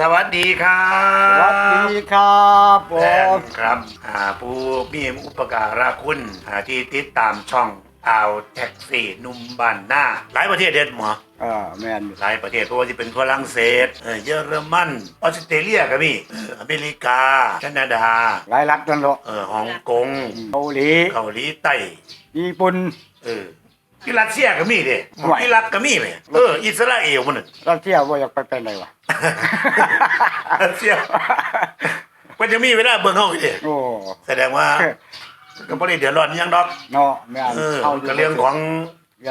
สวัสดีครัสวัสบดีครับผแฟมนครับอ่าผู้มีอุปการะคุณอ่าที่ติดตามช่องอ่าวแท็กซี่หนุ่มบ้านหน้า หลายประเทศเด็ดหมอ เออแมนอยู่หลายประเทศเพราะว่าที่เป็นฝรั่งเศสเออเยอรมันออสเตรเลียก็มีเอออเมริกา แคนาดาหลายรัฐนั่นหรอกเออฮ่องกงเกาหลีเกาหลีใต้ญี่ปุ่นเออ อิรัสเซียก็มีเด้ไหว อิรักก็มีเลยเอออิสราเอลมันน่ะรัสเซียว่าอยากไปเป็นไรวะ รัสเซียมันจะมีเวลาเบิ่งเฮาอีกเด้โอ้แสดงว่าก็บ่ได้เดือดร้อนอิหยังดอกเนาะแม่นเออเฮาก็เรื่องของ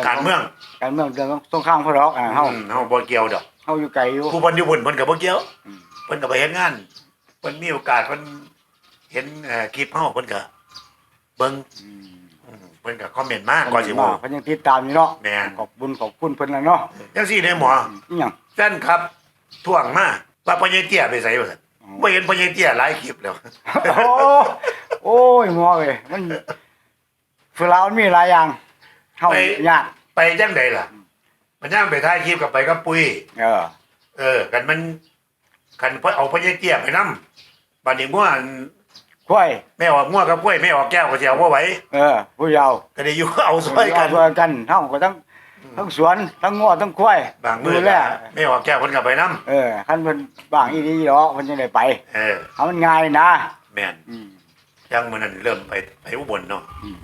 การเมืองการเมืองเรื่องสงครามพวกเราอ่าเฮาอืมเฮาบ่เกี่ยวดอก เฮาอยู่ไกลอยู่ ผู้เพิ่นอยู่บนเพิ่นก็บ่เกี่ยวอืม เพิ่นก็ไปเฮ็ดงานเพิ่นมีโอกาสเพิ่นเห็นเอ่อคลิปเฮาเพิ่นก็เบิ่งอืมอืม เพิ่นก็คอมเมนต์มาก่อนสิมาเว้าเพิ่นยังติดตามอยู่เนาะแม่น ขอบบุญขอบคุณเพิ่นแล้วเนาะจังซี่เด้หมออีหยัง แฟนครับท่วงมาว่าพ่อใหญ่เตี้ยไปไสว่าซั่นบ่เห็นพ่อใหญ่เตี้ยหลายคลิปแล้ว โอ้โอ้ยหมอเอ้ยมันคือเรามันมีหลายอย่างเฮาไป ยากไปจังไดล่ะ มันย่างไปถ่ายคลิปกับไปกับปุ้ย เออ เออ กันมันกันเพิ่นเอาพ่อใหญ่เตี้ยไปนํบัดนี้ม่วอั นค่อยไม่ออกม่วกับกล้วยไม่ออกแก้วก็สิเอาบ่ไหวเออ ผู้เยาว์ก็ได้อยู่เอาซอยกันเากันเฮาก็ทั้งทั้งสวนทั้งงอทั้งควายบางมือดูแลก็ไม่ออกแก้วเพิ่นก็ไปนํเออคันเพิ่นบางอีดีดอกเพิ่นจังได้ไปเออเอามันง่ายนะแม่นอืมยังมื้อนั้นเริ่มไปไปอุบลเนาะอืม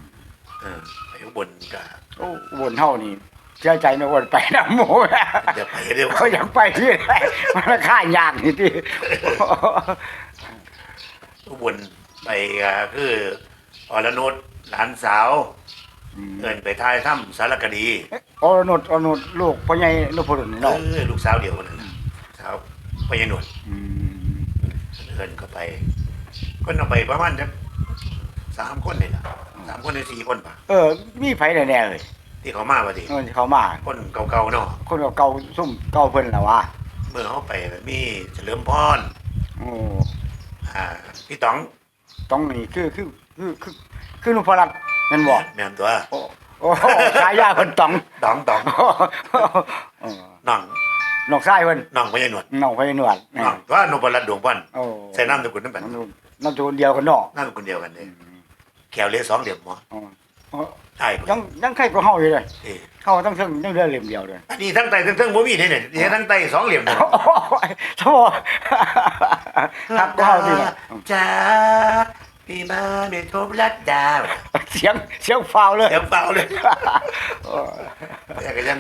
เออไปอุบลก็โอ้บนเฮานี่เชื่อใจนะว่าไปนำหมู่เดี๋ยวไปเดี๋ยวเขาอยากไปที่ไหนมันราคายากนี่ติอุบล ไปก็คืออรนุชหลานสาวอืมเอิ้นไปถ่ายถ้ำสารคดีอรนุชอรนุชลูกพ่อใหญ่ลูกพ่อรุ่นนี่เอเนาะอลูกสาวเดียวกันนั่นน่ะสาวพญาหนวดอืมเอิ้นเข้าไปคนเอาไปประมาณจักสามคนนี่ล่ะสามคนหรือสี่คนป่ะเออ มีไผแน่ๆเลยที่เขามาพอดีเออเขามาคนเก่าๆเนาะคนเก่าๆซุ่มเก่าเพิ่นล่ะวะเมื่อเขาไปก็มีเฉลิมพรโอ้อ่าพี่ต๋อง ต้องนี่คือคือคือคือคือนุพรัตน์แม่นบ่แม่นตัวโอ้โอ้ฉายาเพิ่นต้องต๋องต๋องเออน้องน้องชายเพิ่นน้องพญาหนวดน้องพญาหนวดน้องว่านพรัตน์ดวงพันธ์โอ้ใส่น้ำตะกุนนั่นแบบน้ำน้ำตัวเดียวกันเนาะน้ำตะกุนเดียวกันเลยแขวเหลือสองเหลี่ยมหมอ อ๋อใช่ยังยังใครก็เฮาอยู่เลยเอ้ยเฮาทั้งเทิงยังเรือเหลี่ยมเดียวเลยอันนี้ทั้งไตทั้งเทิงบ่มีเนี่ยเนี่ยนี่ทั้งไตสองเหลี่ยมเนี่ยโอ้ยสมอทักก็เฮาดีล่ะจ้าพี่มาเดทบรัดดาวเสียงเสียงฟาวเลยเสียงเปล่าเลยโอ้ยแต่ก็ยัง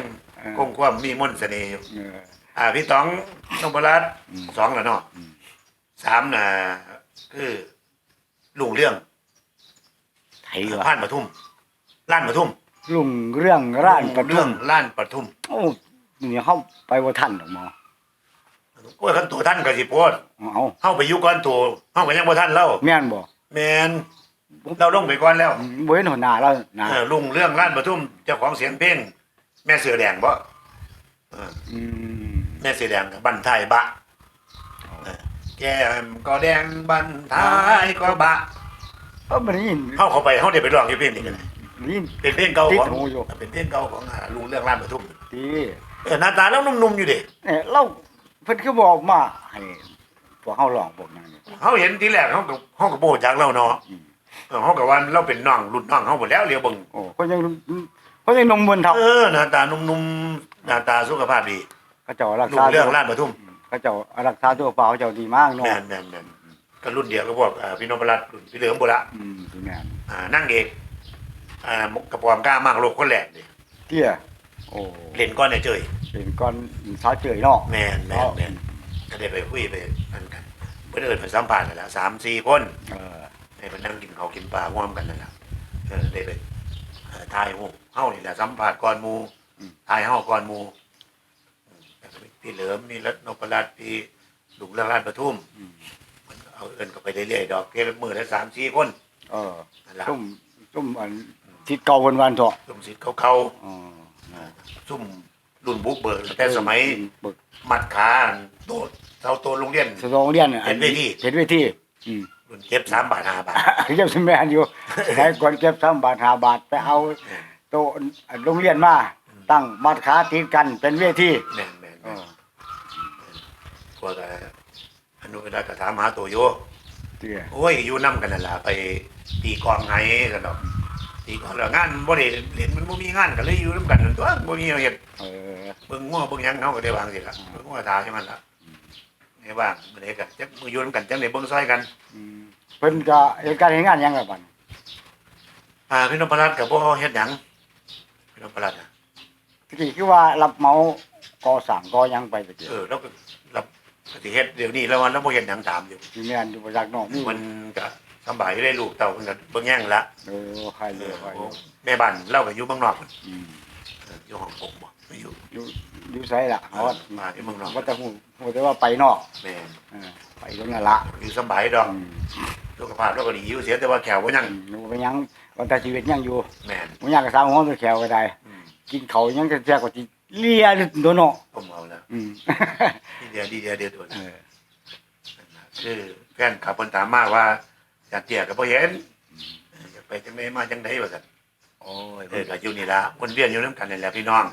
คงความมีมนต์เสน่ห์อยู่เอออ่าพี่ต๋องนพรัตน์อืมสองแล้วเนาะอืมสามน่ะคือลุงเรื่องไทยว่ะผ่านปทุม ล้านปทุมลุงเรื่องร้านปลุงทุเรื่อมงล้านปทุมโอ้นี่เฮาไปบ่ทันดอกหมอโอ้ยคันตัวท่านก็สิโพดเอาเฮาไปอยู่ก่อนตัวเฮาก็ยังบ่ทันเล่าแม่นบ่แมนเราลงไปก่อนแล้วบ่เห็นหัวหน้าแล้วนะเออลุงเรื่องล้านปทุมเจ้าของเสียงเพลงแม่เสือแดงบ่เออ อืมแม่เสือแดงกับบันทายบะเออแก้มก็แดงบันทายก็บะเออมันได้ยินเฮาเข้าไปเฮาได้ไปร้องอยู่เพลงนี้กันเลยได้ยิ นเป็นเพลงเก่าติดของหูอยู่เป็นเพลงเก่าของอ่าลุงเรื่องล้านปทุมดีเออหน้าตาแล้วนุ่มๆอยู่เด้เนี่ยเราเพิ่นคือบอกมาให้พวกเฮาร้องพวกนั้นนี่เฮาเห็นทีแรกเฮาก็เฮาก็บ่รู้จักเราเนาะอืมเออเฮาก็ว่าเราเป็นน้องรุ่นน้องเฮาหมดแล้วเรียวเบิ่งโอ้เขายังเขายังนมบนเท่าเออหน้าตานุ่มๆหน้าตาสุขภาพดีเขาเจ้ารักลุษางเรื่องล้านปทุมเขาเจ้ารักษาตัวเปล่าเขาเจ้าดีมากเนาะแม่นแม่นแม่นก็รุ่นเดียวกับพวกอ่าพี่นพรัตน์รุ่นพี่เหลือมบุระอืมสิแม่นอ่านั่งเอก อ่ากระปอมกล้ามากโลกคนแรกนี่เตี้ยโอ้เล่นก้อนเนี่ยเจยเป็นก้อนสาวเจยเนาะแม่นแม่นแม่นก็ได้ไปคุยไปนั่นกันเพื่อนเอิญไปสัมภาษณ์กันแล้วสามสี่คนเออได้ไปนั่งกินข้าวกินปลาร่วมกันนั่นแหละเออได้ไปเอ่อทายหูเฮานี่แหละสัมภาษณ์ก่อนหมูทายเฮาก่อนหมูอืมแล้วก็มีพี่เหลิมมีรัตนพรัตน์พี่ลุงเรื่องราชปทุมอืมมันก็เอาเอิญก็ไปเรื่อยๆดอกเกลมือละสามสี่คนเออนั่นแหละซุ่มซุ่มอัน ทิศเก่าวันวันๆเถอะซุ่มสิทธิ์เขาอ๋อๆซุ่มรุ่นบุกเบิกแต่สมัยบึกมัดขาโตเท่าโตโรงเรียน สโรงเรียนเห็นเวที เห็นเวทีอืม รุ่นเก็บสามบาทห้าบาท เก็บสมัยอยู่ ใช้ก่อนเก็บ3บาท5บาทไปเอาโตะโรงเรียนมา ตั้งมัดขาติดกันเป็นเวทีแม่นแม่นเอแม่นอพวกเอ่ออนุรักษ์ก็ถามหาตัวโย เตี้ยโอ้ยอยู่นํกันนั่นล่ะไปตีกลองไห้กันดอก ตีกลองแล้วงานบ่ได้เล่นมันบ่มีงานก็เลยอยู่นํกันนั่นตัวบ่มีเฮ็ดเออ เบิ่งงัวเบิ่งหยังเฮาก็ได้วางสิล่ะเบิ่งงัวทาใช่มันล่ะไงว่างมื้อใดก็จักมืออยู่นํกันจังได้เบิ่งซอยกันอืมเพิ่นก็เหตุการณ์เฮ็ดงานหยังล่ะบัดอ่าพี่นพรัตน์ก็บ่เฮ็ดหยังพี่นพรัตน์น่ะตะกี้คือว่ารับเหมาก่อสร้างก่อหยังไปตะกี้เออเราก็รับก็สิเฮ็ดเดี๋ยวนี้แล้ววันเราบ่เฮ็ดหยังตามอยู่ ที่แม่นอยู่บ่จักเนาะมีมันก็ สำบายได้ลูกเต่าเพิ่นก็เบิ่งแย่งละเออใครเอเลยอใครเลยแม่บ้านเราก็อยู่เมืองนอกพุ่นอืมเอออยู่ฮ่องกงบ่ไม่อยู่ อยู่อยู่ไสล่ะเอเขาอว่ามาอยู่เมืองนอก ว่าแต่ฮู้ฮู้แต่ว่าไปนอกแม่นเออไปตรงนั้นละอยู่สำบายดอกอืมสุขภาพเราก็ดีอยู่เสียแต่ว่าแขวบ่ยังอยู่ไปยังวันแต่ชีวิตยังอยู่แม่นบ่ยังก็สร้างห้องตัวแขวก็ได้ อืมกินเขาวยังจะแท้กว่าสิเลียโดนเนาะผมเอาแล้วอืมดีเดียวดีเดียวเดียวตัวเอนะอคือแฟนขับเพิ่นถามมาว่า อยากเตี้ยก็บ่เห็นเอออยากไปจังไดมาจังไดว่าซั่นโอ้ยเออก็อยู่นี่ล่ะวนเวียนอยู่นํกันนี่แหละพี่น้อง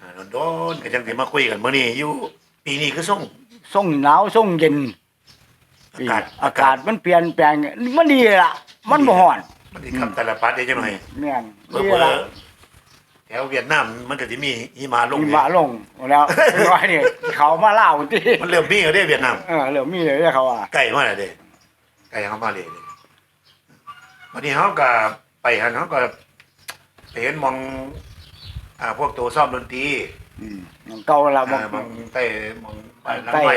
อ่าโดนๆก็จังสิมาคุยกันมื้อนี้อยู่ปีนี้คือส่ง ส่งหนาวส่งเย็นอากาศ อากาศมันเปลี่ยนแปลงมันดีล่ะ มันบ่ฮ้อนมันสิขับแต่ละปัดได้จังหน่อย แม่นเพิ่ดีอล่ะแถวเวียดนามมันก็สิมีหิมะลงมีนี่มาลงแล้วร้อยนี่เขามาเล่าติมันเริ่มมีแล้วเด้เวียดนามเออเริ่มมีเลยเด้อเขาว่า ใกล้มาแล้วเด้ใกล้ เข้ามาเลยเด้วันนี้เฮาก็ไปหันเฮาก็ไปเห็นหมองอ่าพวกตัวซ่อมดนตรีอืมอย่างเก่าละบ่อ่าหมองใต้หมองบ้านหลังใต้ไม้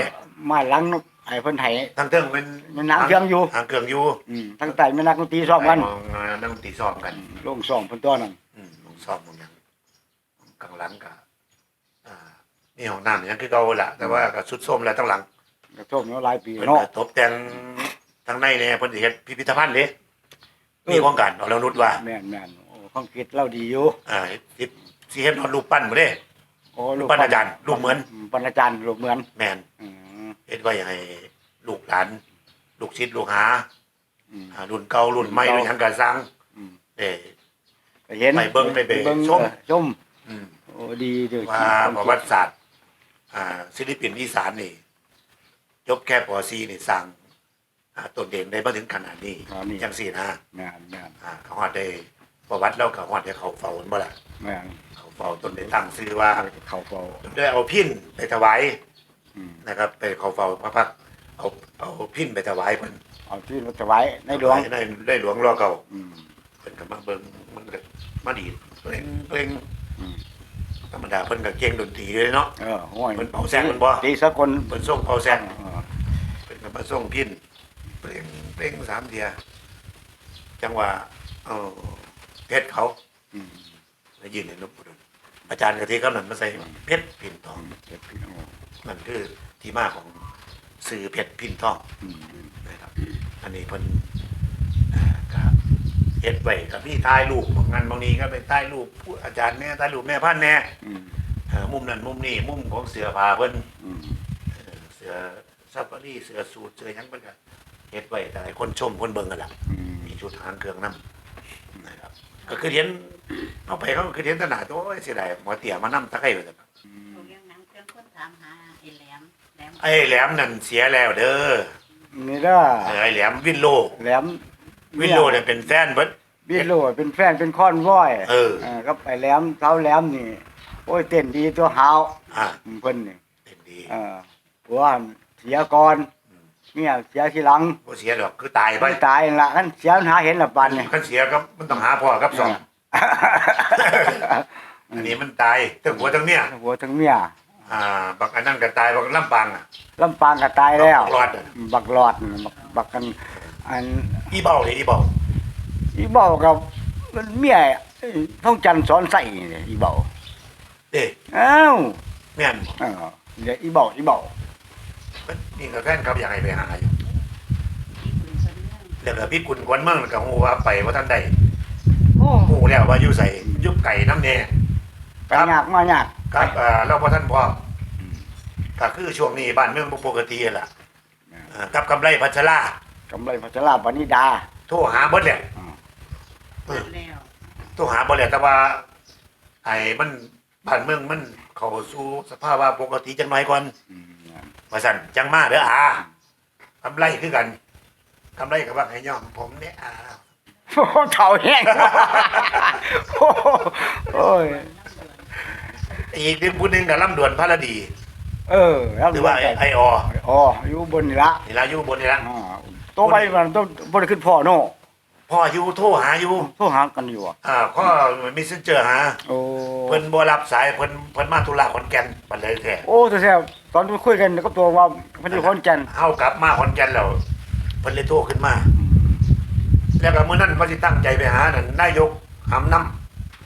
มาหลังไอ้เพิ่นไห้ทางเทิงเป็นมันหนังเครื่องอยู่หางเครื่องอยู่อืมทั้งใต้แม่นักดนตรีซ้อมกันไปมองอ่านักดนตรีซ้อมกันลงซ้อมเพิ่นตัวนั้นอืมหมองซ้อมหมองหยังกลางหลังก็อ่านี่ห้องน้ำยังคือเก่าล่ะแต่ว่าก็สุดโทรมแล้วทั้งหลังก็ซ้อมมาหลายปีเพิ่นเนาะก็ตบแต่ง ทางในเนี่ยเพิ่นสิเฮ็ดพิพิธภัณฑ์เด้มีโครงการเอาแล้วนุชว่าแม่นแม่นโอ้ความคิดเราดีอยู่อ่าสิสิเฮ็ดฮอดรูปปั้นบ่เด้ โอ้รูปปั้นอาจารย์รูปเหมือนปั้นอาจารย์รูปเหมือนแม่นอืมเฮ็ดไว้ให้ลูกหลาน ลูกศิษย์ลูกหาอืม อ่ารุ่นเก่ารุ่นใหม่รุ่นหยังก็สร้างอืม เด้ ไปเห็นไปเบิ่งไปไปเบิ่งชม เออชมอืม โอ้ดีเด้อว่าประวัติศาสตร์ อ่าศิลปินอีสานนี่จบแค่ป .4 นี่สร้าง อ่าต้นเด่นได้มาถึงขนาดนี้อ๋อนี่ จังซี่นะแม่นแม่นอ่าเขาฮอดได้ประวัติแล้วก็ฮอดได้เขาเฝ้าบ่ล่ะแม่นเขาเฝ้าต้นได้ตั้งชื่อว่าเข้าเฝ้าได้เอาพินไปถวายอืมนะครับ ไปเขาเฝ้าพระพักตร์เอาเอาพินไปถวายเพิ่นเอาที่รถถวายในหลวงในในหลวงรอเก่าอืมเพิ่นก็มาเบิ่งมันก็มาดีดเพลงเพลงอืมธรรมดาเพิ่นก็เก่งดนตรีเลยเนาะ เออห้วยมันเป่าแซกมันบ่ ตีสักคนเพิ่นส่งเป่าแซกเออเพิ่นก็มาส่งพิน เพลงเพลงสามเทียจังหวะเออเพชรเขาอืมแล้วยืนในหลวงปู่ดุลอาจารย์กะทิกำนันมาใส่เพชรพินทอง เจ็บพี่น้องนั่นคือที่มาของสื่อเพชรพินทองอืมนะครับ อันนี้เพิ่นอ่าก็เฮ็ดไว้กับพี่ถ่ายรูปบางงานบางนี้ก็ไปถ่ายรูปผู้อาจารย์แม่ถ่ายรูปแม่พันธุ์แน่อืมเอ่อมุมนั้นมุมนี้มุมของเสือผ้าเพิ่นอืมเอ่อเสือซับฟารีเสือสูทเสือหยังเพิ่นก็ เฮ็ดไว้แต่ให้คนชมคนเบิ่งกันล่ะอืมมีชุดหางเครื่องนํนะครับก็คือเห็นเอาไปเขาก็คือเห็นแตหนาตัวโอ้ยเสียดายหมอเตี่ยมานํตะไคร้ว่าซั่นเขาเลี้ยงหนังเครื่องคนถามหาไอ้แหลมแหลมไอ้แหลมนั่นเสียแล้วเด้อนี่เด้อเออไอ้แหลมวินโลแหลมวินโลเนี่ยเป็นแฟนเบิดวินโลเป็นแฟนเป็นค้อนว้อยเออก็ไปแหลมเท้าแหลมนี่ โอ้ยเต้นดีตัวหาวอ่าเพิ่นนี่เป็นดีเออผัวเสียก่อน เนี่ยเสียทีหลังบ่เสียดอกคือตายไปไม่ตายนั่นละคันเสียมันหาเห็นละปันนี่คันเสียก็มันต้องหาพ่อกับสองอันนี้มันตายทั้งหัวทั้งเมียหัวทั้งเมียอ่าบักอันนั้นก็ตายบักลำปางอะลำปางก็ตายแล้วบักรอดอะบักหลอดน่ะบักบักกัน อันอีเบาเลยอีเบาอีเบากับมันเมียเอ้ยท้องจันทร์สอนใส่นี่อีเบาเด้อ้าวแม่น เออเดี๋ยวอีเบาอีเบามั นนี่ก็แฟนครับอยากให้ไปหาอยู่ที่คุณสนเรื่องแล้วก็พี่กุลกวนเมืองก็ฮู้ว่าไปว่าท่านใดโอ้ฮู้แล้วว่าอยู่ไสอยู่ไก่น้ำแน่ไปยากมายากครับเอ่อเราบ่ท่านพร้อมก็คือช่วงนี้บ้านเมืองบ่ปกติล่ะเอ่อกับกำไรพัชรากำไรพัชราปณิดา โทรหาเบิดแล้วแล้วโทรหาบ่แล้วแต่ว่า ไอ้มันบ้านเมืองมัน เข้าสู่สภาวะปกติจังน้อยก่อนอื มว่าซั่นจังมาเด้ออากำไรคือกันกำไรกับว่าให้ย่อมผมเนี่ยอ้าวโอ้เฒ่าแห้งโอ้ยอีกหนึ่งผู้หนึ่งกับลำดวนพระดี เออแล้วหรือว่าไอ้ไออออ๋ออยู่บนนี่ละนี่ละอยู่บนนี่ละอ่าตัวไปมันต้องบ่ได้ขึ้นพ่อโน่พ่ออยู่โทรหาอยู่โทรหากันอยู่อะอ่าข้อมีเส้นเจอหาโอ้เพิ่นบ่รับสายเพิ่นเพิ่นมาธุระขอนแก่นบัดเลยแท้โอ้ตัวแซ่บ ตอนที่คุยกันกับตัวว่าเพิ่นอยู่ขอนแก่นเฮากลับมาขอนแก่นแล้วเพิ่นเลยโทรขึ้นมา แล้วก็มื้อนั้นว่าสิตั้งใจไปหานั่นนายกหำน้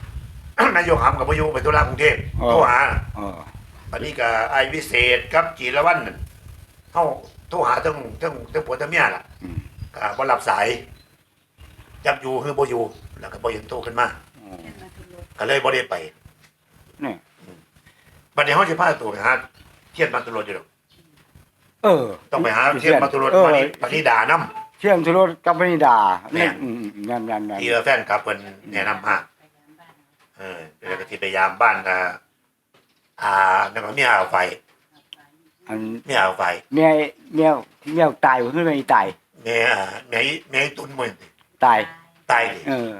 ำ นายกหำกับบ่อยู่ไปธุระกรุงเทพโทรหาเออบัดนี้ก็ไอ้วิเศษกับจีรวันนั่นเฮาโทรหาทั้งทั้งทั้งผัวทั้งเมียล่ะอืมก็บ่รับสายจับอยู่คือบ่อยู่แล้วก็บ่เห็นโทรขึ้นมาอืมเป็นมาทุลุก็เลยบ่ได้ไปนี่บัดนี้เฮาสิพาตัวไปหา เทียนมาตุลดอยู่ดอกเออต้องไปหาเทียนมาตุลดเออมานี่ปณิดานํเที่ยงทุรถกับปณิดาแม่นี่อืมนั่นนั่นนั่นที่แฟนคลับเพิ่นแนะนำมาไปยามบ้านเออแล้วก็สิไปยามบ้านอ่าอ่านั่นก็มีอ่าวไฟอันมีอ่าวไฟเมียเมียเมียตายบ่คือไม่ตายแม่อ่าแม่แม่ตุนมื้อนี่ตายตายดิเออ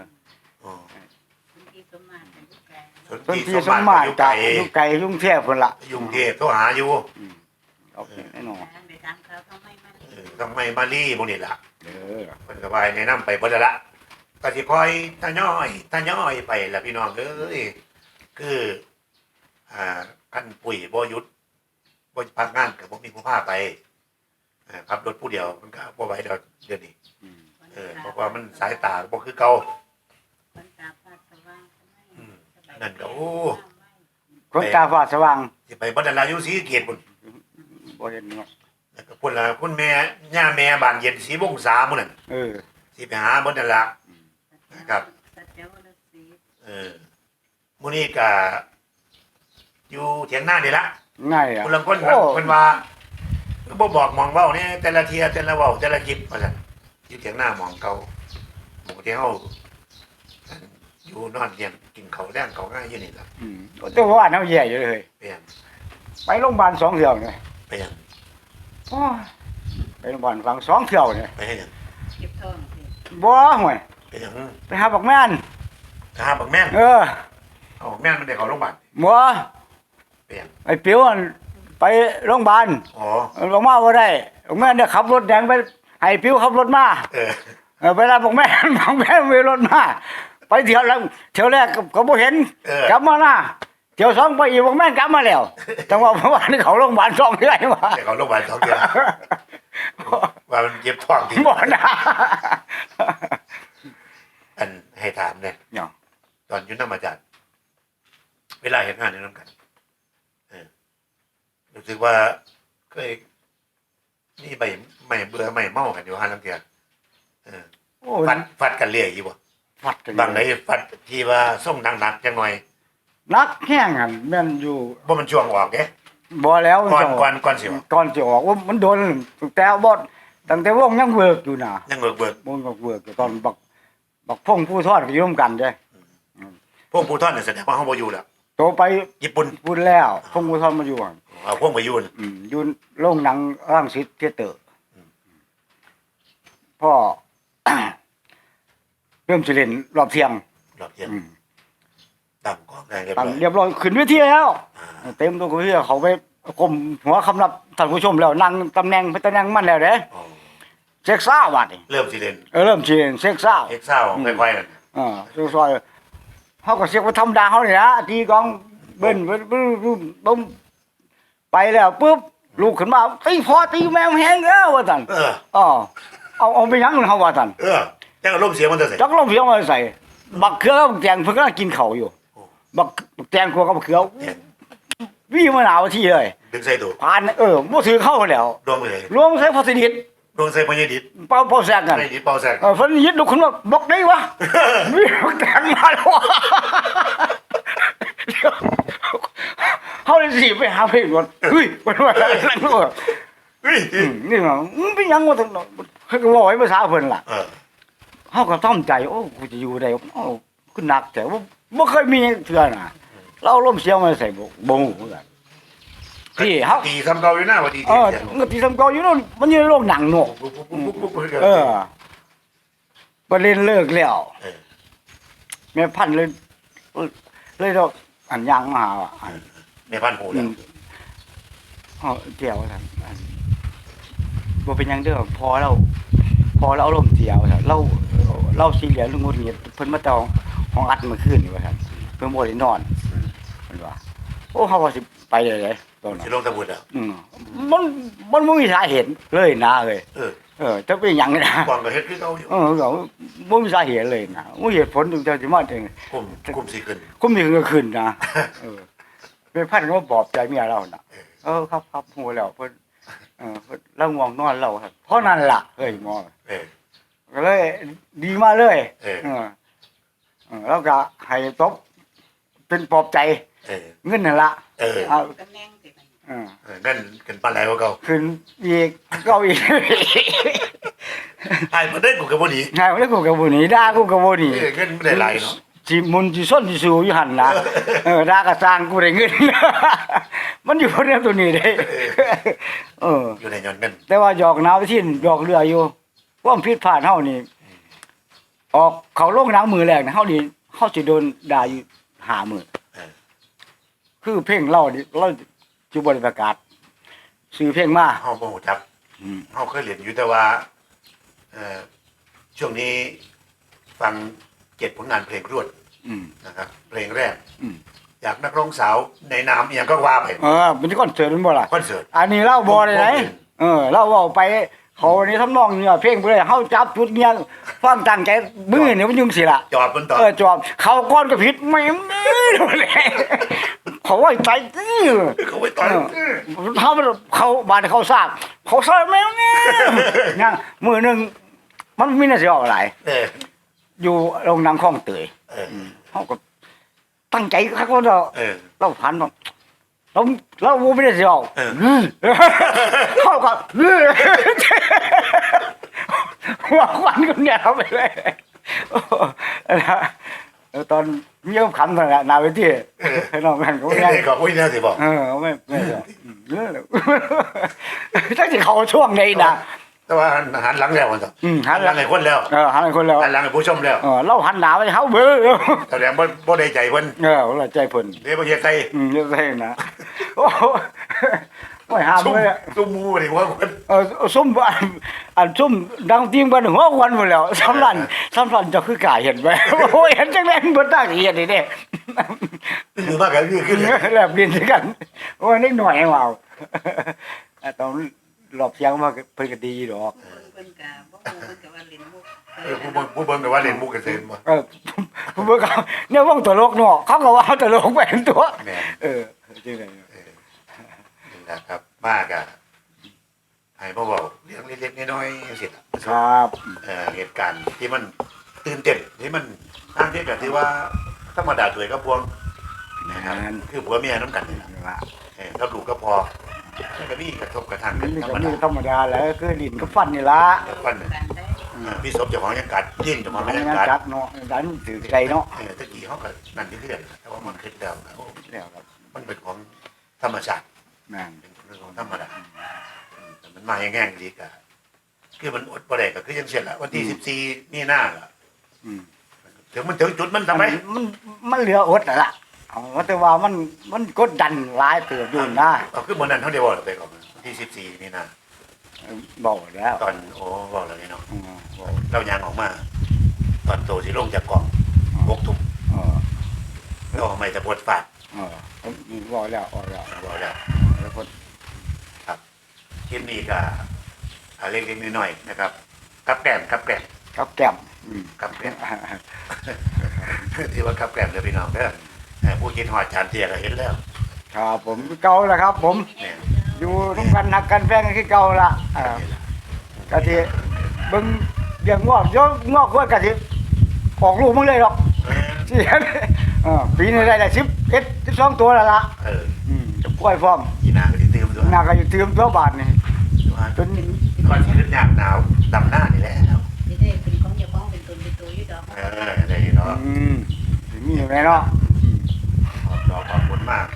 อ๋อ คุณที่สมมาตรอยู่ไกล ส่วน ต้นที่ที่สสมมมามาตตรรอยู่ไกลอยู่ไกลยุ่งแท้พุ่นล่ะอยู่กรุงเทพโทรหาอยู่โอเคแน่นอนไปตามเขาต้องไม่มาเออทำไมมารีพวกนี้ล่ะเออเพิ่นก็ว่าให้แนะนำไปเบิดแล้วละก็สิคอยทยอยทยอยไปล่ะพี่น้องเอ้ยคือ อ่าคันปุ๋ยบ่หยุดบ่พักงานก็บ่มีผู้พาไปเอ่อขับรถผู้เดียวมันก็บ่ไหวดอกเดี๋ยวนี้อืมเออเพราะว่ามันสายตาบ่คือเก่า นั่นก็โอ้คนตาฟ้าสว่างสิไปบ่ได้ลาอยู่ศรีสะเกษพุ่นบ่เห็นเนาะแล้วก็พุ่นละคุณแม่ย่าแม่บ้านเย็นศรีวงศาหมู่นั่นเออ สิไปหาเบิดนั่นล่ะครับสัจจวรสีเออมื้อนี้ก็อยู่เถียงหน้านี่ละง่ายอะคนละคนโอ้เพิ่นว่าบ่บอกหมองเว้าเนี่ยแต่ละเทียแต่ละเว้าแต่ละคลิปว่าซั่นอยู่เถียงหน้าหมองเก่าหมองที่เฮา อยู่นอนเตียงกินข้าวแรงข้าวง่ายอยู่นี่ล่ะอืมแต่ว่าน้าแย่อยู่เลย เปลี่ยนไปโรงพยาบาลสองเที่ยวเนี่ยไปหยังโอ้ยไปโรงพยาบาลฟังสองเที่ยวเนี่ยไปให้หยังเก็บทองสิบ่ห่วยไปหยังไปหาบักแม่นถ้าบักแม่นเออเอาแม่นมันได้เข้าโรงพยาบาลบ่เปลี่ยนไอ้ปิวอั่นไปโรงพยาบาลอ๋อลงมาบ่ได้บักแม่นเนี่ยขับรถแดงไปให้ปิวขับรถมาเออ เออไปรับบักแม่น บักแม่นมีรถมา ไปเที่ยวแล้วเที่ยวแรกก็ก็บ่เห็น เออ กลับมาหน้าเที่ยวสองไปอีกบักแม่นกลับมาแล้วจังหวะเมื่อวานนี้เขาโรงพยาบาลสองเทื่อนี่ว่าได้เข้าโรงพยาบาลสองเดือนว่ามันเจ็บท้องที่บ่นะอันให้ถามเนี่ยเนาะตอนอยุ่นำอาจารย์ เวลาเห็นงานในน้ำกันเออรู้สึกว่าเคยนี่ใบไม่เบื่อไม่เมากันอยู่ห้าลังเทียเออโอ้ฟัยดฟัดกันเรื่อยอยู่บ่ ฟัดกันบางไหนฟัดที่ว่าส่งหนักๆจังหน่อยนักแห้งอะแม่นอยู่บ่มันช่วงออกเด้บ่แล้วก่อนจะก่อนก่อนสิออกก่อนสิออกว่ามันโดนตั้งแต่บดตั้งแต่วงยังเวิร์กอยู่น่ะยังเบิกเบิกวงก็เวิร์กอยู่ตอนบักบักพงผู้ทอดก็อยู่ร่วมกันเด้พวกผู้ท่อนเนี่ยแสดงว่าเฮาบ่อยู่แล้วโตไปญี่ปุ่นพูดแล้วพงผู้ทอดมาอยู่หั่นเอาพวกไปอยู่น่ะอืมอยู่โรงหนังร่างสิทธิ์เทเตอร์อืมพ่อ เริ่มสิเล่นรอบเที่ยงรอบเที่ยงอืมตั้งกองได้เรียบตั้งร้อยเรียบร้อยขึ้นเวทีแล้ว อ่าเต็มตัวกูที่เขาไปกลมหัวคำนับท่านผู้ชมแล้วนั่งตำแหน่งไปตำแหน่งมันแล้วเด้อ๋อเซ็กซ่าวัดนี่เริ่มสิเล่นเออเริ่มสิเล่นเซ็กซ่า เอ็กซ์เศร้าค่อยๆนั่นอ่าซอยๆเขาก็เสียกว่าธรรมดาเขาเนี่ยนะตีกลองเบิ้นเบิ้นเบิ้นเบิ้นบึ้มไปแล้วปุ๊บลูกขึ้นมาตีพอตีแมวแห้งแล้วว่าท่านเออ อ๋อเอาเอาไปยังเขาว่าท่านเออ จังอารมณ์เสียมันจะเสร็จจักลมเพียงมาใส่บักเขือกับบักแตงเพิ่งกำลังกินเขาวอยู่โอ้บักบักแตงกลัวกับบักเขือวิ่งมาหนาวที่เลยดึงใส่ตัวผ่านเออบ่ถือเข้ามาแล้วดวงไปเลยรวมใส่พอสนิทดวงใส่พญาดิษเป่าเป่าแซกกันพญาดิษเป่าแสกเออพอสนิทลุกขึ้นมาบอกได้วะวิ่งบักแตงมาแล้ววะเขาเลยสิไปหาเพลงก่อนเฮ้ยไปว่านั่นก็เฮ้ยอืมนี่ว่ามึงเป็นหยังวะทั้งนั้นเขาก็บอกให้ภาษาเพิ่นล่ะ เออเขาก็ต้อมใจโอ้กูจะอยู่ได้โอ้กูหนักแต่ว่าบ่เคยมีเถื่อน่ะเราล่มเสียงมาใส่บ่บ่ฮู้เหมือนกันที่เฮาตีทำเก่าอยู่หน้าว่าดีเออเงินที่ทำเก่าอยู่นู่นมันอยู่ในโรงหนังเนาะปุ๊บปุ๊บปุ๊บปุ๊บปุ๊บเออประเด็นเลิกแล้วเออแม่พันธุ์เลยเลยดอกอันยังมาหาว่าอันในพันหูอืแล้วมเอาเจียวท่านอันบ่เป็นหยังเด้อพอเรา พอเราอารมณ์เจียวท่านเราเราสีเหลืองลุงงุดหงิดเพิ่นมาเตาห้องอัดเมื่อคืนนี่ว่าท่านเพิ่นบ่ได้นอนเพิ่นว่า โอ้เฮาว่าสิไปเลยเลยตอนนั้นสิลงตะบุดอะอืมมันมันบ่มีสาเหตุเลยนะเอ้ยเออเออจะเป็นหยังนะกวางก็เฮ็ดคือเก่าอยู่เออก็บ่มีสาเหตุเลยนะบ่มีเหตุผลถึงจะสิมาถึงคุมคุมสิขึ้นคุมนี่ก็ขึ้นนะ เออเป็นพันก็ปลอบใจเมียเราน่ะ เออครับครับฮู้แล้วเพิ่น เออเพิ่นเราง่วงนอนเราครับเพราะนั้นล่ะเฮ้ยหมอเออ ก็เลย ดีมาเลยเออ เออเออแล้วก็ให้ตบเป็นปลอบใจเออ เงินนั่นล่ะเออ เอาตำแหน่งสิมันเออเออ นั่นกันปลาไหลกว่าเก่าขึ้นอีกเก็อีก ไอ้บ่ได้กูก็บ่ดีไงวันนี้กูกับบุหนีด่ากูกับบุหนีเออเงินไม่ได้หลายเนาะ สิมุนสิส้นสิสูอยู่หันนะเออด่ากระสร้างกูได้เงิน มันอยู่เรื่องตัวนี้เด้เออ อยู่ในย้อนเงินแต่ว่าหยอกหนาวที่หยอกเรืออยู่ความผิดพลาดเฮานี่ออกเขาลงหนังมือแรกนะเฮานี่เฮาสิโดนด่าอยู่หามือเออคือเพลงเรานี่เราสิบ่ได้ประกาศซื้อเพลงมาเฮาบ่ฮู้จักอืมเฮาเคยเรียนอยู่แต่ว่าเอ่อช่วงนี้ฟัง เจ็ดผลงานเพลงรวดอืม นะครับ เพลงแรกอืม อยากนักร้องสาวในนามอหย่างก็ว่าไปเออเป็นคอนเสิร์ตแม่นบ่ล่ะคอนเสิร์ต อันนี้เล่าบ่ได้ไหนเออเล่าเว้าไป เขานี่ทำนองเนี่ยเพลงบ่ได้เฮาจับจุดเนี่ยฟังตั้งใจมือนี่มันยุ่งสิล่ะ จอบมันต่อเออจอบเขาก้อนก็ผิดไม่ไม่เลยเขาไว้ใจตื้อเขาไว้ต่อยเขาเขาบ้านเขาทราบเขาทราบแม่เนี่ยนั่งมือหนึ่งมันมีน่าสิออกอะไรเออ อยู่โรงหนังคลองเตยเออเขาก็ตั้งใจครับว่าเราเออ เราพันว่าเราเราไม่ได้สิออกเออ เขาก็หัวควันกันเนี่ยเขาไปเลยโอ้นะเออตอนเมียขำตอนนั้นนาเวทีให้น้องแม่นก็เอ้ไม่ได้ยก็อุ้ยน่าสิบอก เออไม่ไม่หรอกอืมเออตั้งแต่เขาช่วงนี้นะ แต่ว่าหันหลังแล้วมันต่ออืมหัหันนหหลัลังงให้คนแล้วเออหันไปคนแล้วหันหลังให้ผู้ชมแล้วเออเราหันหนาไปเขาเบ้อแสดงว่าบ่ได้ใจเพิ่นเออเราใจเพิ่นเด้บ่เฮ็ดใส่อืมเรียกได้นะโอ้โหไม่ห้ามซุ่มเลยอะซุ่มหมูนี่ว่าคนเออซุ่มอันอันซุ่มดังติ้งบ้านหัวควันหมดแล้วสำลันสำลันจะคือกาเห็นไหมโอ้ยเห็นจังแม่นบ่ตาเห็นนี่เด้คือมากกันคือขึ้นเลยแลบเรียนด้วยกัน โอ้ยนิดหน่อยให้เมาอะตอน รอบเสียงมาเพิ่นก็ดีดอกเพิ่นก็บ่ฮู้เพิ่นก็ว่าเล่นมุกเออผู้เบิ่งผู้เบิ่งก็ว่าเล่นมุกกันเซ็นบ่เออผมบอกเขาเนี่ยวงตลกเนาะเขาก็ว่าตลกแหวนตัว แม่นเออจริงเลยนี่นะครับ มากอะให้พ่อบอกเรื่องเล็กๆน้อยๆจังซี่ล่ะ ครับเอ่อเหตุการณ์ที่มันตื่นเต้นที่มันทางที่แบบที่ว่าธรรมดาด้วยกับพวงนะครับ คือผัวเมียน้ำกันนี่แหละว่าเออกับลูกก็พอ มันก็มีกระทบกระทั่งกันนี่ธรก็รมนี่ดาธรรมดาแหล้วคือดินกับฟันนี่ละแล้วกันกันได้เออพี่ศพเจ้าของยังกัดยิ่งเจ้าของไม่ยังงั้นกัด จัดเนาะดันถือใจเนาะเออตะกี้เขาก็นั่นที่เรื่องแต่ว่ามันขึ้นแล้วนะโอ้แล้วครับมันเป็นของธรรมชาตินั่นเป็นเรื่องของธรรมดาอืมแต่มันมาแง่งๆดีกะคือมันอดประเดกก็คือยังเช่นละวันที่สิบสี่นี่หน้าละอืมถึงมันถึงจุดมันทำไมมันมันเหลืออดน่ะล่ะ เอาว่าแต่ว่ามันมันกดดันหลายเติบอยู่นะเอาคือมันนั้นเท่าเดียวเลยไปก่อนวันที่สิบสี่นี่หน้าบอกแล้วตอนโอ้บอกแล้วนี่เนาะอืมบอกเรายางออกมา ตอนโตสิลงจากกล่องบกทุกเออเราเอาไม่จะปวดฟาดเออผมบอกแล้วบอกแล้วบอกแล้ว แล้วคนคลิปนี้ก็อ่าเล็กๆน้อยๆนะครับกับแกล้มกับแกล้มกับแก้มอืม กับแกล้มที่ว่ากับแกล้มเลยพี่น้องเด้อเออ ผู้กินหอดจานเทียก็เห็นแล้วครับผมเก่าแล้วครับ ผมเนี่ยอยู่ร่วมกันหักกันแฟนกันคือเก่าละอ่ากะทิเบิ่งเลี้ยงงอกยกงอกกล้วยกะทิออกลูกมึงเลยหรอกเออเสียเออปีนี้ได้ได้สิบเอ็ดสิบสองตัวแล้วล่ะเอออืมจะกล้วยพร้อมกีนาก็ที่ตื่มด้วยนาก็อยู่เตรียมตัวบาทนี่จนก่อนที่จะยากหนาวดำหน้านี่แหละสิได้เป็นของเจ้าของเป็นตนเป็นตัวอยู่ดอก เออได้เนาะอืมสิมีอยู่ไหมเนาะอืมขอบขอบขอบคุณมาก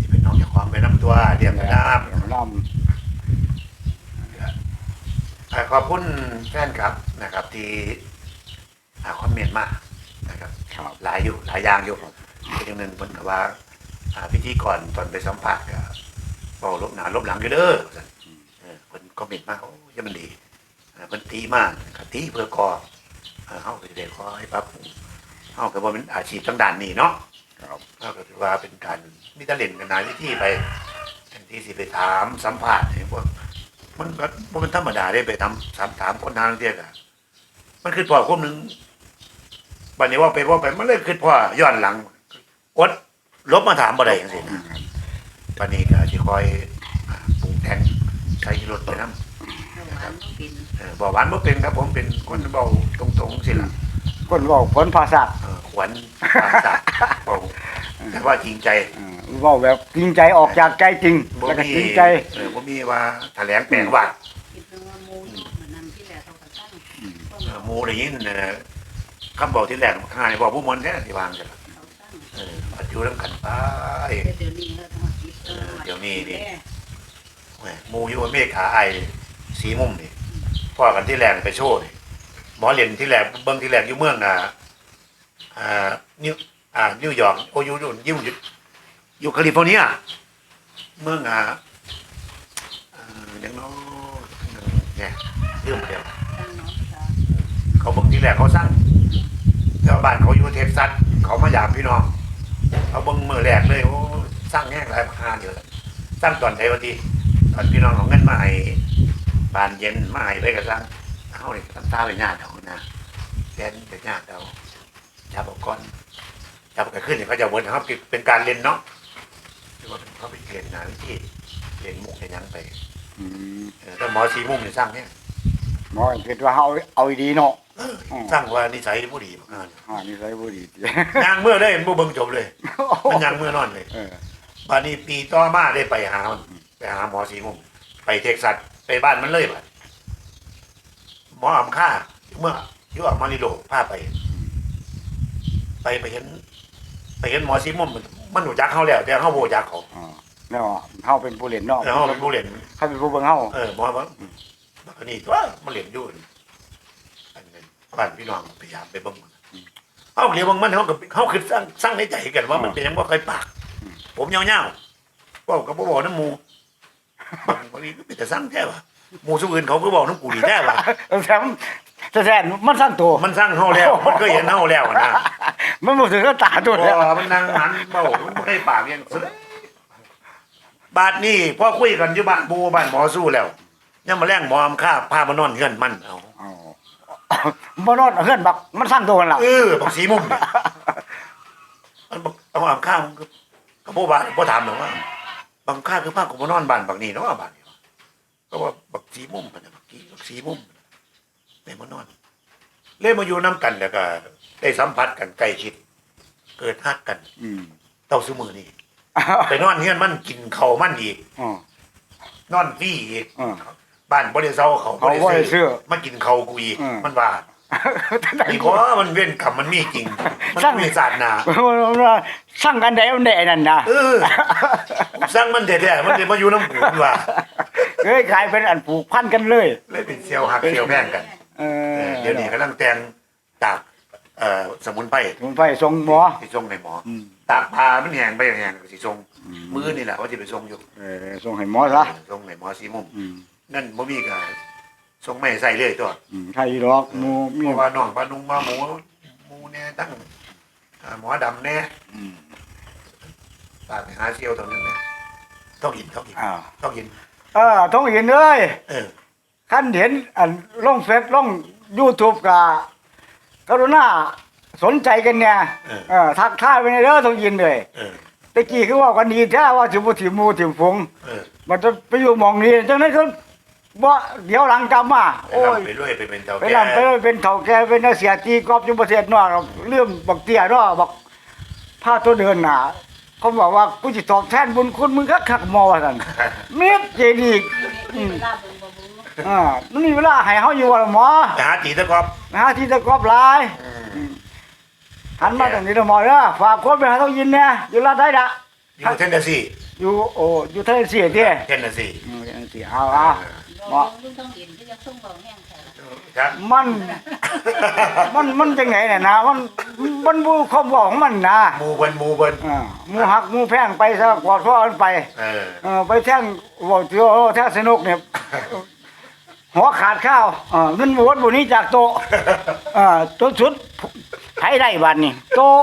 ที่เป็นน้องเจ้าของไปน้ำ ตัวตัวเลี้ยงน้ำเลี้ยงน้อ่าขอบคุณแฟนครับนะครับ ที่อ่าคอมเมนต์มานะครับำครับ หลายอยู่หลายอย่างอยู่เป็นอย่างหนึ่งเพิ่นก็ว่าอ่าพิธีกรตอนไปสัมภาษณ์ก็เว้าลบหน้าลบหลังอยู่เด้อว่าซั่นเออเพิ่นคอมเมนต์มาโอ้ยมันดีอ่าเพิ่นตีมากนะครับตีเพื่อก่อเอ่อเฮาก็สิได้ขอให้ปรับปรุงเฮาก็บ่เป็นอาชีพทางด้านนี้เนาะครับ เฮาก็ถือว่าเป็นการมีตะเล่นกันหนาวิธีไปแทนที่สิไปถามสัมภาษณ์ให้พวกมันก็บ่เป็นธรรมดาได้ไปทำถามถามคนทางเดียวกันมันคือพอคนหนึงบัดนี้ว่าไปว่าไปมันเลยคือพ่อย้อนหลังอดลบมาถามบ่ได้จังซี่นะปานนี้ก็สิคอยอ่าปรุงแต่งใช้รถไปนำเอาหวานก็กินเออบ่หวานบ่เป็นครับ ผมเป็นคนเบาตรงๆสิล่ะคนบอกผลภาษาเออขวัญปานสัตว์เบาแต่ว่าจริงใจ เว่าแบบจริงใจออกจากใจจริงบ่แล้วก็มีจริงใจ เออบ่มีว่าแถลงแปลงว่าคิดเรื่องว่าหมูอยู่เหมือนนั้นที่แหละเขาก็ตั้งต้นเออหมู่ได้ยินเออคำบอกที่แรกข้างในบอกผู้มนต์แท้ที่วางกันล่ะเขาตั้งเออปัดอยู่นํกันไปเดี๋ยวนี้เขาต้องมาคิดเออเดี๋ยวนี้นี่ แหม่หมู่อยู่อเมริกาไอสีมุมนี่พ่อกันที่แรกไปโชว์นี่หมอเรียนที่แรกเบิ่งที่แรกอยู่เมืองอ่าอ่านิวอ่านิวยอร์กโอยูอยู่อยู่อยู่ อยู่แคลิฟอร์เนียเมืองอ่าอ่าอย่างน้อยเนี่ยเรื่องเดียวเขาบิ่งที่แรกเขาสร้างแต่ว่าบ้านเขาอยู่เท็กซัสเขามาหยามพี่น้องเขาบิ่งมือแรกเลยโอ้สร้างแง่หลายพานอยู่แล้วสร้างตอนไหนวันที่ตอนพี่น้องของเงินมาให้บานเย็นมาให้ไปก็สร้างเขาเนี่ยทำตาไปญาติเขานะแฟนเป็นญาติเราจับเอาก้อนจับกันขึ้นเนี่ยเขาจะวนครับเป็นการเรียนเนาะ ว่าเป็นเขาไปเรียนนะวิธีเรียนมุกเรียนหยังไปอืมเออแต่หมอสีมุมเนี่ยสร้างเนี่ยหมอคิดว่าเอาเอาดีเนาะสร้างว่านิสัยผู้ดีมากอ่านี่ไรบ่ดียางเมื่อได้เห็นผู้เบิ่งจบเลย มันยางเมื่อนอนเลยเออ บานี้ปีต่อมาได้ไปหามันไปหาหมอสีมุม ไปเท็กซัสไปบ้านมันเลยบัดหมออำค่าเมื่ออยู่ออกมาริโดพาไป ไปไปเห็น ไปเห็นหมอสีมุมมันมันหนูจักเขาแล้ว แต่เขาโบจักเขาอ่าเนาะเฮาเป็นผู้เล่นเนาะแต่เขาเป็นผู้เล่นเขาเป็นผู้เบิ่งเฮาเออหมอว่าบักนี่ตัวมันเล่นอยู่นี่อันนั้นบ้านพี่น้องพยายามไปเบิ่งมันเขาเรียกว่ามันเขาก็เขาคือสร้างสร้างในใจกันว่ามันเป็นหยังบ่เคยปาก ผมยาวๆบอกกับบ่บอกน้ำหมูบางบางทีก็เป็นแต่สร้างแท้ว่ะหมูสุอื่นเขาก็บอกน้ำกูดีแท้ว่ะเออแถม แต่แท้มันสร้างตัวมันสร้างเฮาแล้ว มันก็เห็นเฮาแล้วอะนะมันบ่ถึงกับตาตัวเพแล้วราะว่ามันนั่งหันเบามันบ่เคยปากยังสุดบาดนี้พอคุยกันอยู่บ้านบูบ้านหมอสู้แล้วยังมาแรงหมออำค่าพามานอนเฮือนมันเอาอ๋อบ่นอนเฮือนบักมันสร้างตัวกันล่ะเออบักสีมุมเนี่ยมันบอกเอาอำค่ามันก็ก็บ่บาดบ่ถามหรอกว่าบางค่าคือพากูมานอนบ้านบักนี้เนาะบ้านนี้วะก็ว่าบักสีมุมมันน่ะบักกีบักสีมุม ได้มานอน เล่มาอยู่น้ำกันแล้วก็ ได้สัมผัสกันใกล้ชิด เกิดฮักกัน อืมเต้าซุมือนี่ไปนอนเฮียนมันกินเขาวมันอีก อ๋อ นอนฟรีอีกอ่าบ้านบริเซาเขาเขาบ่ได้ซื้อมากินเขาวกูอีกอืม มันว่าอีกว่ามันเว้นกรรมมันมีจริง มันสร้างมีศาสนาสร้างกันได้มันได้นั่นนะเออกูสร้างมันแท้ๆมันเลยมาอยู่น้ำกูมันว่า เอ้ยกลายเป็นอันผูกพันกันเลย เลยเป็นเซียวหักเซียวแพงกัน เอเอออเดี๋ยวนี้กำลังแต่งตากเอ่อสมุนไพรผมไปส่งหมอที่ส่งในหมออืมตากพามันแห้งไปแห้งก็สิส่งมือนี่แหละว่าจะไปส่งอยู่เออส่งให้หมอซะส่งในหมอสีมุม อืมนั่นบ่มีก็ส่งไม่ใส่เลยตัวอืมใครดอกหมูมีเพราะว่าน้องปลานุงมาหมูหมูเนี่ยตั้งอ่าหมอดำเนี่ยอืมฝากไปหาเซียวตรงนั้นเนี่ยต้องกินต้องกินอ่าต้องกินเออต้องเห็นเลยเออ คันเห็นอันลงเฟซลง YouTube กะกรุณาสนใจกันเนี่ยเออเออทักทายไปในเด้อต้องยินเลยเออตะกี้คือว่ากันดีแท้ว่าสิบ่ถิมหมู่ถิมฟงเออมันจะไปอยู่หมองนี้จังนั้นคือบ่เดี๋ยวหลังกลับมาไปโอ้ยลำไปเรื่อยไปเป็นเจ้าไปแก่ลำไปเลยเป็นเฒ่าแก่เป็นนักเสียตีกอบอยู่ประเทศนอกครับเรื่องบักเตี้ยเนาะบักพาตัวเดินน่ะเขาบอกว่ากูสิตอบแทนบุญคุณมึงคักคักๆหมอว่าซั่นเม็ดเจดีย์ อ่ามันมีเวลาให้เฮาอยู่ว่าล่ะหมอไปหาจีตะกอบนะฮะที่ตะกอบหลายหันมาตรงนี้เด้อหมอเด้อฝากคนไปหาต้องยินแน่อยู่ลาดได้ละอยู่เทนเนสซีออยู่โอ้อยู่ทะเลเสียเด้เทนเนสซีอืมทะเลเสียเอาเอาบ่ลุงต้องเห็นที่จะส่งเบาแห้งใช่ละครับ มัน มันมันจังไหนน่ะนะมันมันบ่ความบอกของมันนะหมูเบิ้นหมูเบิ้นอ่าหมูหักหมูแพงไปซะกอดพ่อกันไป เออ เออไปแท่งบอกเที่ยวแท่งสนุกเนี่ย หัวขาดข้าวเออเงินบวชบุนี้จากโตะเอ่าตัวชุดไทยได้บัตรนี่โตะ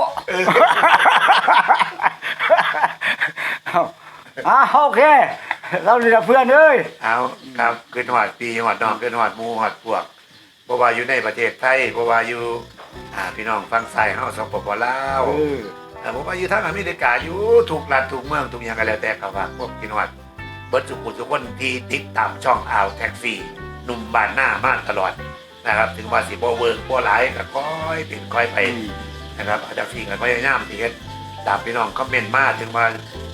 เอาอ่าโอเค เราเรียกเพื่อนเอ้ยเอาครับขึ้นหอดปีหอดน้องขึ้นหอดหมูหอดพวกเพราะว่าอยู่ในประเทศไทยเพราะว่าอยู่อ่าพี่น้องฟังซ้ายเฮาสปปลาวเออเออผมว่าอยู่ทางอเมริกาอยู่ถูกรัฐถูกเมืองถูกอย่างก็แล้วแต่ครับว่าพวกพี่น้องเบิร์ดสุขุมทุกคนที่ติดตามช่องอ่าวแท็กซี่ หนุ่มบานหน้ามากตลอดนะครับ ถึงว่าสิบ่เวิร์กบ่หลายก็ค่อยเป็นค่อยไปนะครับอาจจะฟิงกันพยายามที่เฮ็ดตามพี่น้องคอมเมนต์มาถึงว่า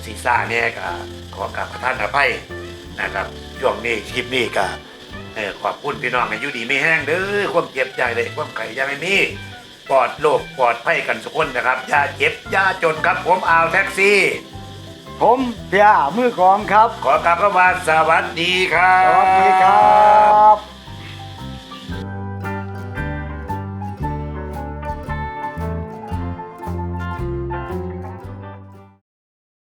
สีซ่าเนี่ยก็ขอกราบประท่านอภัยนะครับช่วงนี้คลิปนี้ก็ขอบคุณพี่น้องอายุดีไม่แห้งเด้อความเจ็บใจเลยความไข่อยาไม่มีปลอดโรคปลอดภัยกันทุกคนนะครับอย่าเจ็บอย่าจนครับผมอาแท็กซี่ ผมเพียมือกองครับ ขอกราบคำว่าสวัสดีครัสบวัสดีครับ